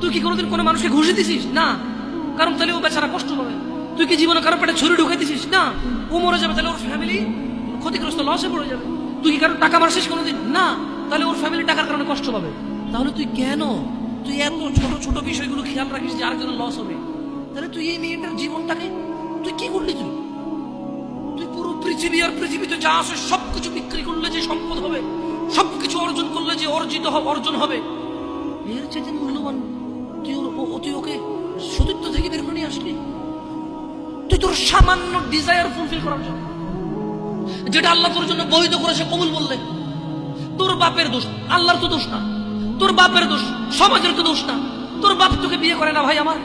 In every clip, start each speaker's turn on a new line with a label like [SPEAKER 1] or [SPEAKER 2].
[SPEAKER 1] তুই কি কোনোদিন কোনো মানুষকে ঘুষে দিছিস? না। কারণ তাহলে ও বেচারা কষ্ট পাবে। তুই কি জীবনে কারও পেটে ছুরি ঢুকাই দিছিস? না। ও মরে যাবে, তাহলে ওর ফ্যামিলি ক্ষতিগ্রস্ত লসে পড়ে যাবে। তুই কি কারও টাকা মারছিস কোনোদিন? না। তাহলে ওর ফ্যামিলি টাকার কারণে কষ্ট পাবে। তাহলে তুই কেন? তুই এত ছোট ছোট বিষয়গুলো খেয়াল রাখিস যে আরেকজনের লস হবে। তাহলে তুই এই মেয়েটার জীবনটাকে তুই কি করলি তুই? তুই পুরো পৃথিবী আর পৃথিবীতে যা আছে সবকিছু বিক্রি করলে যে সম্পদ হবে, সবকিছু অর্জন করলে যে অর্জিত অর্জন হবে। এর চেয়ে মূল্যবান তুই ওকে সতীত্ব থেকে বের করে নিয়ে আসলি? তুই তোর সামান্য ডিজায়ার ফুলফিল করার জন্য। যেটা আল্লাহ তোর জন্য বৈধ করেছে কবুল বললে, তোর বাপের দোষ আল্লাহর তো দোষ না, তোর বাপের দোষ সমাজের তো দোষ না। তোর বাপ তোকে বিয়ে করে না, ভাই আমার।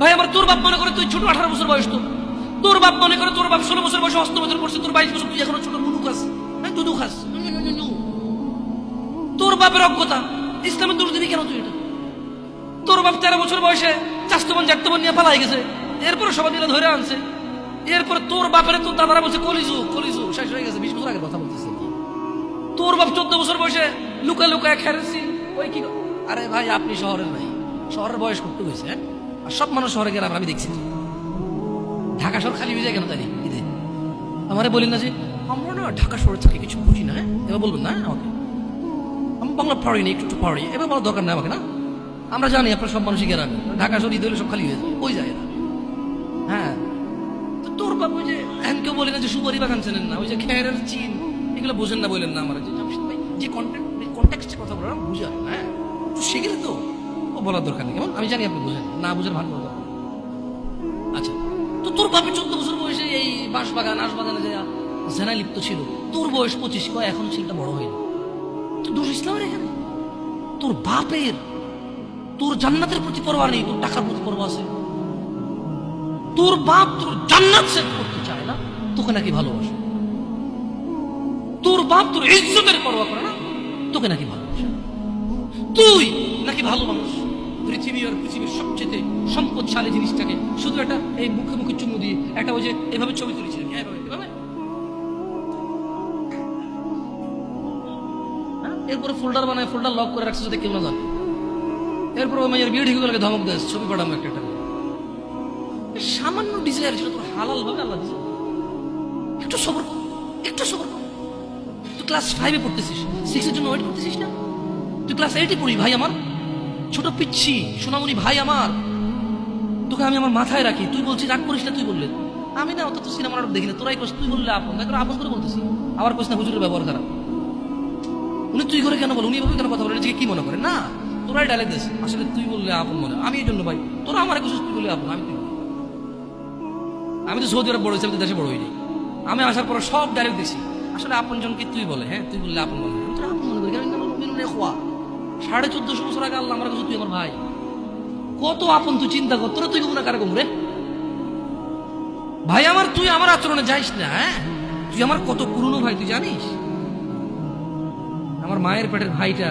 [SPEAKER 1] ভাই আমার, তোর বাপ মনে করে তুই ছোট আঠারো বছর বয়স তো। তোর বাপ মনে করে তোর বাপ ষোলো বছর বয়সে হস্তমতন করছে, তোর বাইশ বছর তুই এখনও ছোট, মুনু খাস। হ্যাঁ দুধু খাস। তোর বাপের অজ্ঞতা, ইসলামের দোষ দিবি কেন তুই এটা? তোর বাপ তেরো বছর বয়সে চাস্তবন জাগতবন নিয়ে পালাই গেছে। এরপরে সবাই মিলে ধরে আনছে। এরপরে তোর বাপের তোর দাদারা বলছে কলিজু কলিজু শেষ হয়ে গেছে। বিশ বছর আগের কথা বলতেছে তোর বাপ চোদ্দ বছর বয়সে লুকা লুকায় খেরেছি ওই কি আরে ভাই, আপনি শহরের নাই শহরের বয়স কত হয়েছে হ্যাঁ? আর সব মানুষ শহরে গেলাম আমি দেখছি। ঢাকা শহর খালি হয়ে যায় কেন তাই ঈদে। আমারে বলেন না যে, আমরা না ঢাকা শহর থেকে, কিছু বুঝি না হ্যাঁ? এবার বলবেন না, আমাকে? আমি বাংলা পড়ি না একটু একটু পড়ি। এবার বলার দরকার নেই আমাকে, না? আমরা জানি আপনার সব মানুষই গেরান ঢাকা ঈদ হলে সব খালি হয়ে যায়। ওই যায় না। হ্যাঁ। তো তোর বাপ ওই যে, এখন কেউ বলে না যে সুপারি বাগান চেনেন না? ওই যে খেয়ারের চিন, এগুলো বোঝেন না বললেন না আমার। যে জামশেদ যে কন্টেক্সটে কথা বলার বুঝে আর হ্যাঁ? শিখলে তো ও বলার দরকার নেই। কেমন? আমি জানি আপনি বুঝেন। না বুঝেন ভালো কথা আচ্ছা। তো তোর বাপের চোদ্দ বছর বয়সে এই বাঁশ বাগান আশ বাগানে যে জেনায় লিপ্ত ছিল, তোর বয়স পঁচিশ, কয়? এখন ছেলেটা বড় হয়নি। তো দোষ ইসলামের এখানে। তোর বাপের তোর জান্নাতের প্রতি পরোয়া নেই, তোর টাকার প্রতি পরোয়া আছে। তোর বাপ তোর জান্নাত সেট করতে চায় না, তোকে নাকি ভালোবাসে। তোর বাপ তোর ইজ্জতের পরোয়া করে না, তোকে নাকি ভালোবাসে। তুই নাকি ভালো মানুষ। পৃথিবী আর পৃথিবীর সবচেয়ে সম্পদশালী জিনিসটাকে শুধু একটা এই মুখে মুখে চুমু দিয়ে, একটা ওই যে এভাবে ছবি তুলেছিলেন এভাবে হ্যাঁ? এরপরে ফোল্ডার বানায় ফোল্ডার লক করে রাখছে যাতে কেউ না জানে। এরপর ওই মায়ের বিয়ে ঠিক গেলে ধমক দেয়, ছবি পাঠাবো একটা একটা সামান্য ডিজায়ার ছিল তোর হালাল ভাবে আল্লাহ দিয়েছে একটু সবর একটু সবর তুই ক্লাস ফাইভে পড়তেছিস সিক্সের জন্য ওয়েট করতেছিস না? তুই ক্লাস এইটে পড়ি ভাই আমার। ছোট পিচ্ছি, সোনামণি ভাই আমার। তোকে আমি আমার মাথায় রাখি, তুই বলছিস, রাগ করিস না, তুই বললে। আমি না, অত তো সিনেমা নাটক দেখি না তোরাই কোস তুই বললে আপন। দেখো আপন করে বলতেছি। আবার কোস না, হুজুরের ব্যবহার খারাপ। উনি তুই করে কেন বল? উনি এভাবে কেন কথা বলে? নিজেকে কি মনে করে? না। তোরাই ডায়লগ দিস। আসলে তুই বললে আপন মনে আমি এই জন্য ভাই, তোরা আমার কিছু তুই বললে আপন, আমি আমি তো সৌদি আরব বড় হয়েছি দেশে বড় হইনি। আমি আসার পরে সব ডাইরেক্ট দেখছি আসলে আপন জনকে তুই বলে হ্যাঁ তুই বললে আপন মনে আমি আপন মনে করি খোয়া সাড়ে চোদ্দশো বছর আগে আল্লাহ আমার কাছে তুই আমার ভাই। কত আপন তুই চিন্তা কর, তোরা তুই গুণা কারে রে? ভাই আমার, তুই আমার আচরণে যাইস না হ্যাঁ? তুই আমার কত পুরনো ভাই, তুই জানিস? আমার মায়ের পেটের ভাইটা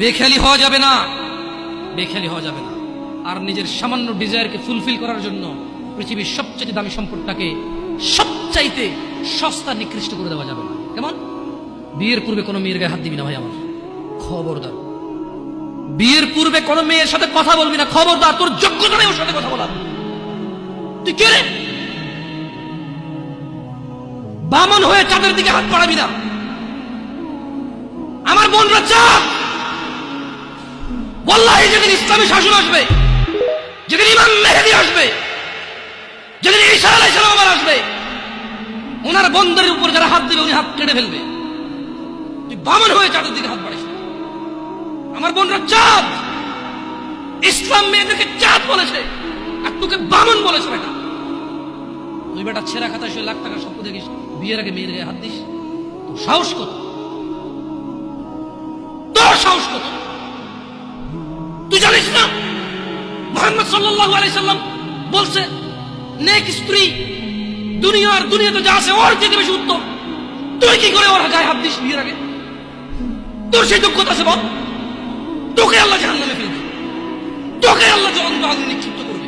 [SPEAKER 1] বেখেয়ালি হওয়া যাবে না। বেখেয়ালি হওয়া যাবে না। আর নিজের সামান্য ডিজায়ারকে ফুলফিল করার জন্য পৃথিবীর সবচেয়ে দামি সম্পদটাকে সবচাইতে সস্তা, নিকৃষ্ট করে দেওয়া যাবে না। কেমন? বিয়ের পূর্বে কোনো মেয়ের গায়ে হাত দিবি না ভাই আমার। খবরদার। বিয়ের পূর্বে কোনো মেয়ের সাথে কথা বলবি না। খবরদার, তোর যোগ্যতা নেই ওর সাথে কথা বলার। তুই কে রে? বামন হয়ে চাঁদের দিকে হাত বাড়াবি না। আমার বোনরা চাপ যেদিন ইসলামী শাসন আসবে, যেদিন ইমাম মেহেদি আসবে, যেদিন আবার আসবে, ওনার বন্দরের উপর যারা হাত দিবে, উনি হাত কেটে ফেলবে। বামন হয়ে চাঁদের দিকে হাত বাড়িস আমার বোনরা চাঁদ। ইসলাম মেয়েদেরকে চাঁদ বলেছে, আর তোকে বামন বলেছে বেটা। তুই বেটা ছেঁড়া খাতা শুয়ে লাখ টাকা স্বপ্ন দেখিস, বিয়ের আগে মেয়ের হাত দিস। তোর সাহস কত? তোর সাহস কত? তুই না মোহাম্মদ সাল্লাল্লাহু আলাইহি সাল্লাম বলছে, নেক স্ত্রী, দুনিয়ার দুনিয়াতে যা আছে ওর থেকে বেশি উত্তম। তুই কি করে ওর গায়ে হাত দিস বিয়ের আগে? তোর সেই যোগ্যতা আছে বল। তোকে আল্লাহ জাহান্নামে ফেলবে তোকে আল্লাহ জ্বলন্ত নিক্ষিপ্ত করবে।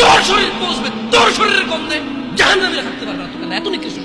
[SPEAKER 1] তোর শরীর পৌঁছবে তোর শরীরের গন্ধে জাহান্নামে থাকতে পারবে না তোকে। এত নিকৃষ্ট